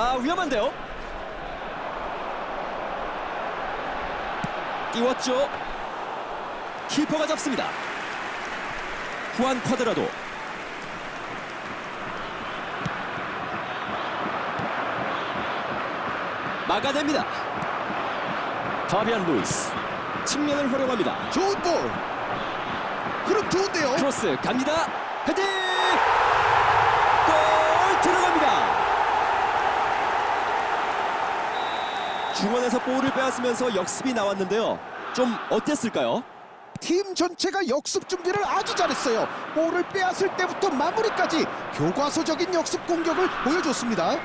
아 위험한데요. 띄웠죠. 키퍼가 잡습니다. 후안 쿼드라도 막아냅니다. 파비안 루이스 측면을 활용합니다. 좋은 볼. 그럼 좋은데요. 크로스 갑니다. 헤딩! 중원에서 볼을 빼앗으면서 역습이 나왔는데요. 좀 어땠을까요? 팀 전체가 역습 준비를 아주 잘했어요. 볼을 빼앗을 때부터 마무리까지 교과서적인 역습 공격을 보여줬습니다.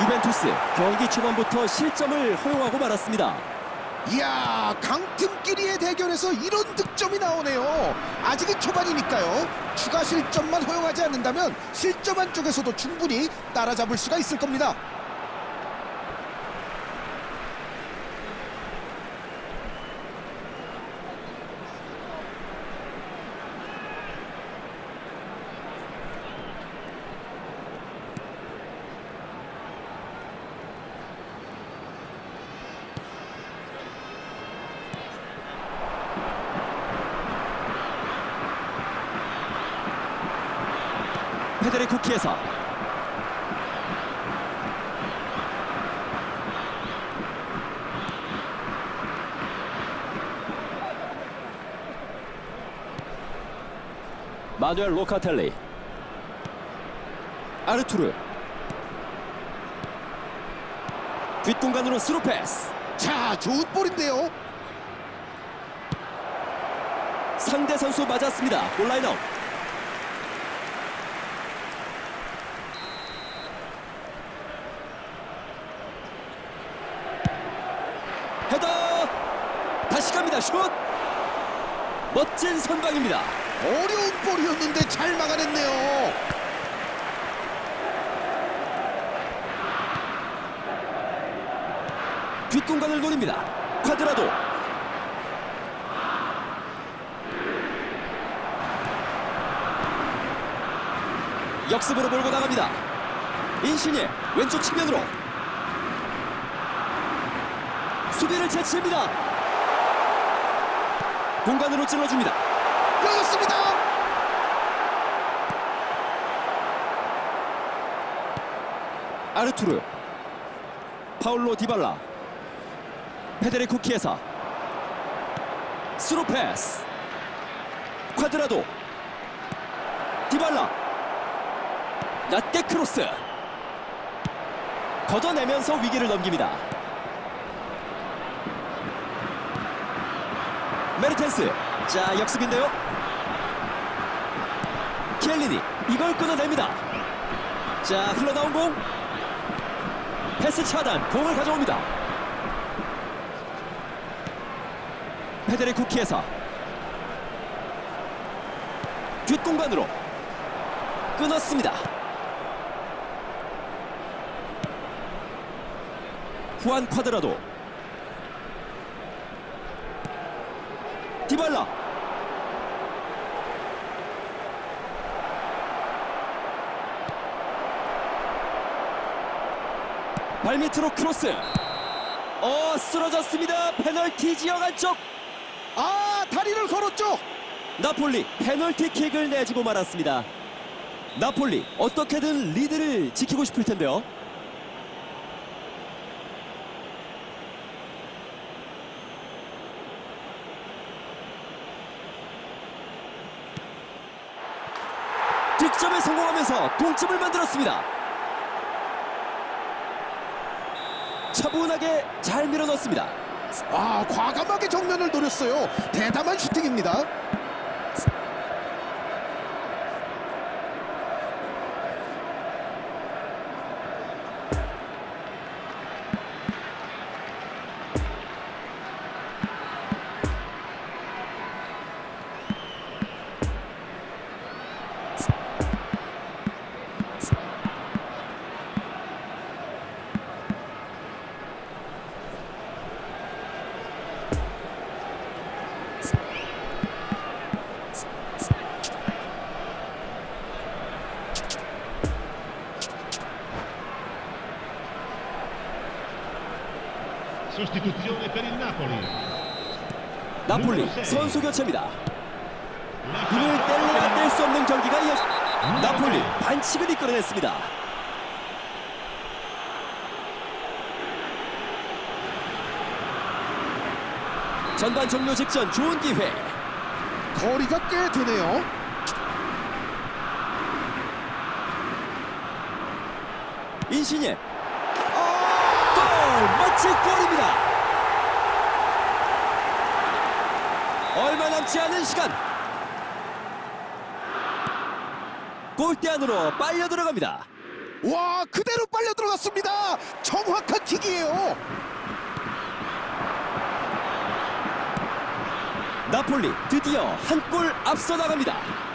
유벤투스 경기 초반부터 실점을 허용하고 말았습니다. 이야 강팀끼리의 대결에서 이런 득점이 나오네요. 아직은 초반이니까요. 추가 실점만 허용하지 않는다면 실점 한 쪽에서도 충분히 따라잡을 수가 있을 겁니다. 페데리코 키에사 마누엘 로카텔리. 아르투르. 뒷공간으로 스루 패스. 자 좋은 볼인데요. 상대 선수 맞았습니다. 골라인 아웃 헤더 다시 갑니다 슛. 멋진 선방입니다. 어려운 볼이었는데 잘 막아냈네요. 뒷공간을 노립니다. 쿼드라도. 역습으로 몰고 나갑니다. 인신이 왼쪽 측면으로. 수비를 제치입니다 공간으로 찔러줍니다. 열렸습니다. 아르투르 파울로 디발라 페데리코 키에사 스루 패스 쿼드라도 디발라 낮게 크로스. 걷어내면서 위기를 넘깁니다 메르텐스. 자 역습인데요. 키엘리니 이걸 끊어냅니다. 자 흘러나온 공. 패스 차단 공을 가져옵니다. 페데리코 키에사 뒷공간으로 끊었습니다. 후안 쿼드라도 디발라. 발밑으로 크로스. 어 쓰러졌습니다. 페널티 지역 안쪽. 아 다리를 걸었죠. 나폴리 페널티킥을 내주고 말았습니다. 나폴리 어떻게든 리드를 지키고 싶을 텐데요 득점에 성공하면서 동점을 만들었습니다 차분하게 잘 밀어넣습니다 아 과감하게 정면을 노렸어요. 대담한 슈팅입니다. 나폴리 선수 교체입니다. 이를 뗄래야 뗄 수 없는 경기가 이어 나폴리 반칙을 이끌어냈습니다. 전반 종료 직전 좋은 기회. 거리가 꽤 되네요. 인신예 골! 멋진 골입니다. 얼마 남지 않은 시간. 골대 안으로 빨려 들어갑니다. 와 그대로 빨려 들어갔습니다. 정확한 킥이에요. 나폴리 드디어 한 골 앞서 나갑니다.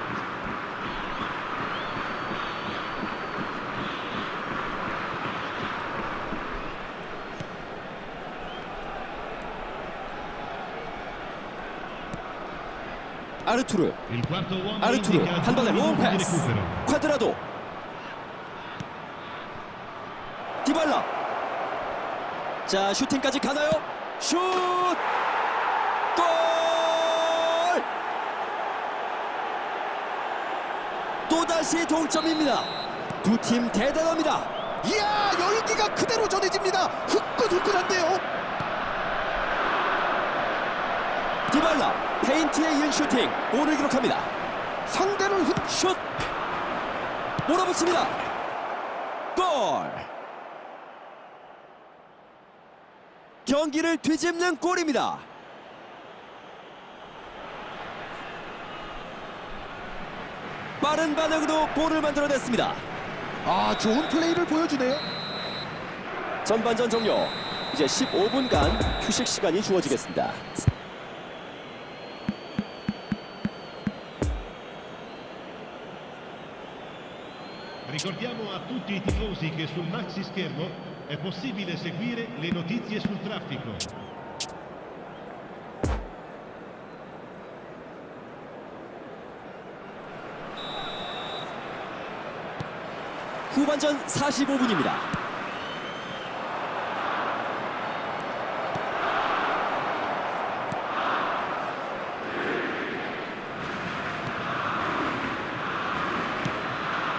아르투르 아르투르 한 번에 롱 패스. 쿼드라도 디발라 자 슈팅까지 가나요? 슛! 골! 또다시 동점입니다 두 팀 대단합니다 이야 열기가 그대로 전해집니다. 후끈후끈한데요. 디발라 페인트에 이은 슈팅. 골을 기록합니다. 상대를 흡 슛! 몰아붙입니다. 골! 경기를 뒤집는 골입니다. 빠른 반응으로 골을 만들어냈습니다. 아 좋은 플레이를 보여주네요. 전반전 종료. 이제 15분간 휴식 시간이 주어지겠습니다 tutti i tifosi che sul maxi schermo è possibile seguire le notizie sul traffico. 후반전 45분입니다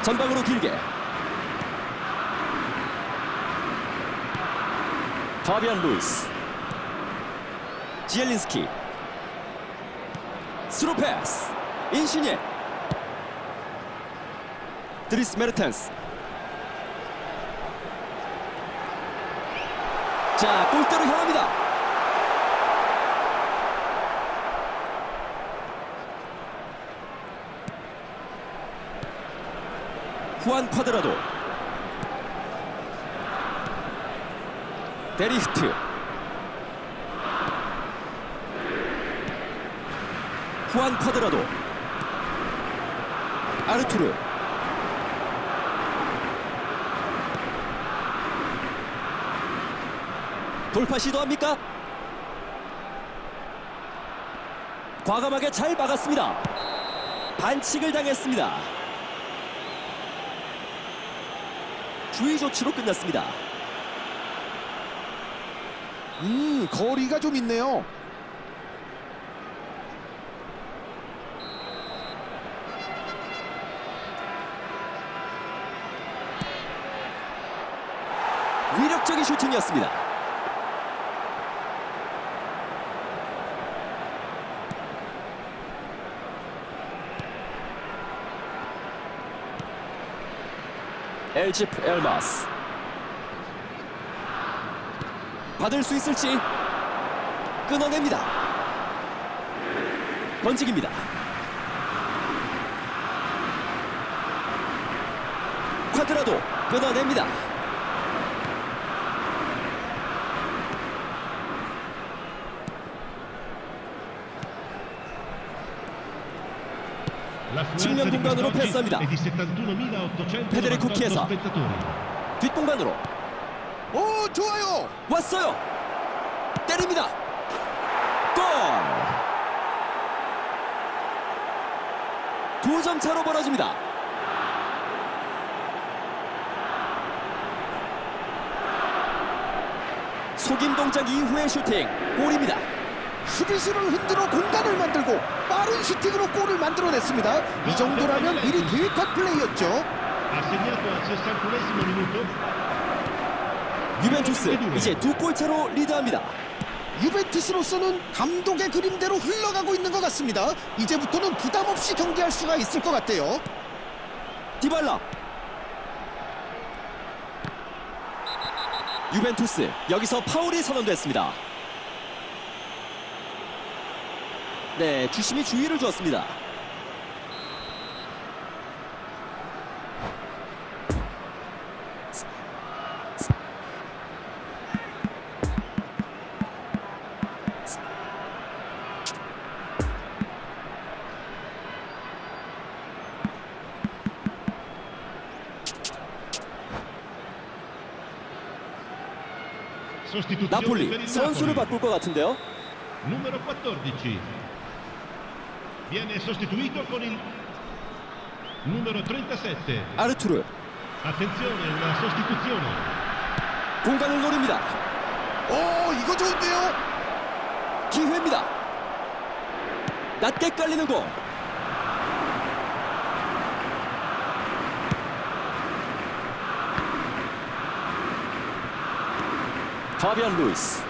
전방으로 길게 파비안 루이스 지엘린스키 스루 패스 인시니에 드리스 메르텐스 자 골대로 향합니다. 후안 쿼드라도 데리히트 후안 쿼드라도 아르투르 돌파 시도합니까? 과감하게 잘 막았습니다. 반칙을 당했습니다. 주의 조치로 끝났습니다. 음 거리가 좀 있네요. 위력적인 슈팅이었습니다. 엘지프 엘마스 받을 수 있을지 끊어냅니다. 번직입니다. 쿼드라도 끊어냅니다. 측면 공간으로 패스합니다. è di 71.898 페데리코 spettatori. 뒷공간으로 오 좋아요. 왔어요. 때립니다. 골. 두 점 차로 벌어집니다. 속임 동작 이후의 슈팅 골입니다. 슛 수비수를 흔들어 공간을 만들고 빠른 슈팅으로 골을 만들어냈습니다. 이 정도라면 미리 계획한 플레이였죠. 유벤투스 이제 두 골 차로 리드합니다. 유벤투스로서는 감독의 그림대로 흘러가고 있는 것 같습니다. 이제부터는 부담 없이 경기할 수가 있을 것 같아요. 디발라 유벤투스 여기서 파울이 선언됐습니다. 네, 주심이 주의를 주었습니다. 나폴리 선수를. 바꿀 것 같은데요. Numero 14. Viene sostituito con il numero 37. 아르투르 Attenzione, una sostituzione. 공간을 노립니다. 오, 이거 좋은데요? 기회입니다. 낮게 깔리는 공. 파비안 루이스.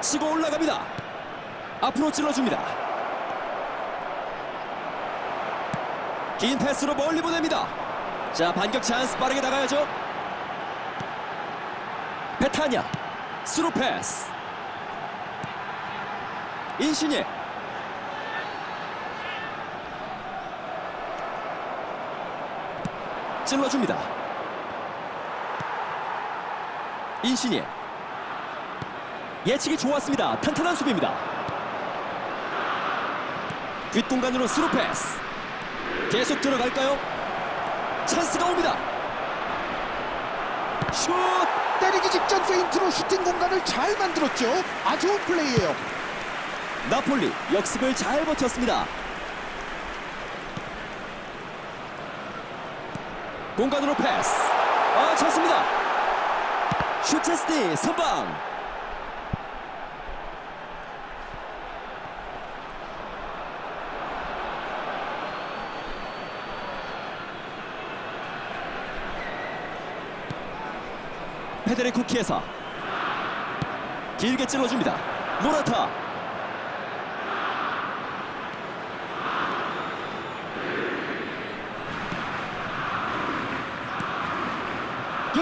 치고 올라갑니다. 앞으로 찔러줍니다. 긴 패스로 멀리 보냅니다. 자 반격 찬스 빠르게 나가야죠. 베타냐 스루 패스 인시니 찔러줍니다 인시니 예측이 좋았습니다 탄탄한 수비입니다 뒷공간으로 스루 패스 계속 들어갈까요? 찬스가 옵니다 슛 때리기 직전 페인트로 슈팅 공간을 잘 만들었죠. 아주 좋은 플레이예요. 나폴리 역습을 잘 버텼습니다. 공간으로 패스. 아, 쳤습니다. 슈체스티 선방. 페데리 쿠키에서 길게 찔러줍니다. 모라타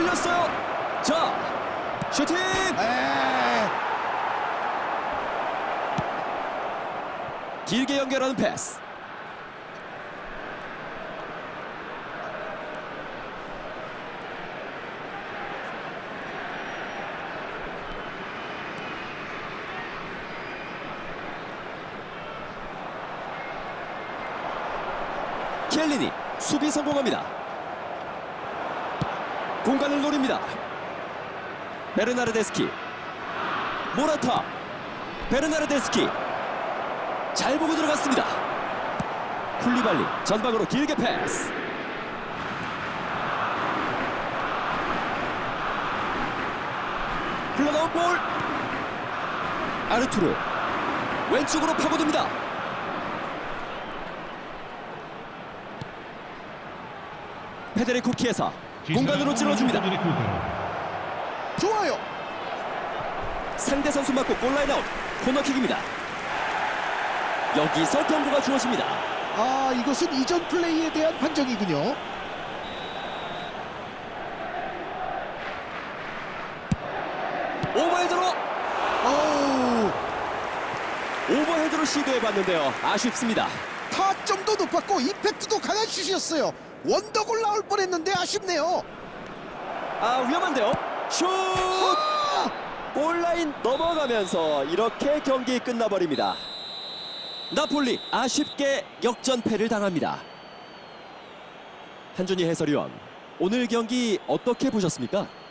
열렸어요. 자, 슈팅. 에 길게 연결하는 패스. 켈리니 수비 성공합니다. 공간을 노립니다. 베르나르데스키 모라타 베르나르데스키 잘 보고 들어갔습니다. 쿨리발리 전방으로 길게 패스. 흘러나온 볼. 아르투르 왼쪽으로 파고듭니다. 페데리코 키에사 공간으로 찔러줍니다. 좋아요. 상대 선수 맞고 골라인 아웃 코너킥입니다. 여기서 경고가 주어집니다. 아, 이것은 이전 플레이에 대한 판정이군요. 오버헤드로 어우, 오버헤드로 시도해봤는데요. 아쉽습니다. 타점도 높았고 임팩트도 강한 슛이었어요. 원더골 나올 뻔했는데 아쉽네요. 아 위험한데요. 슛! 아! 골라인 넘어가면서 이렇게 경기 끝나버립니다. 나폴리 아쉽게 역전패를 당합니다. 한준희 해설위원 오늘 경기 어떻게 보셨습니까?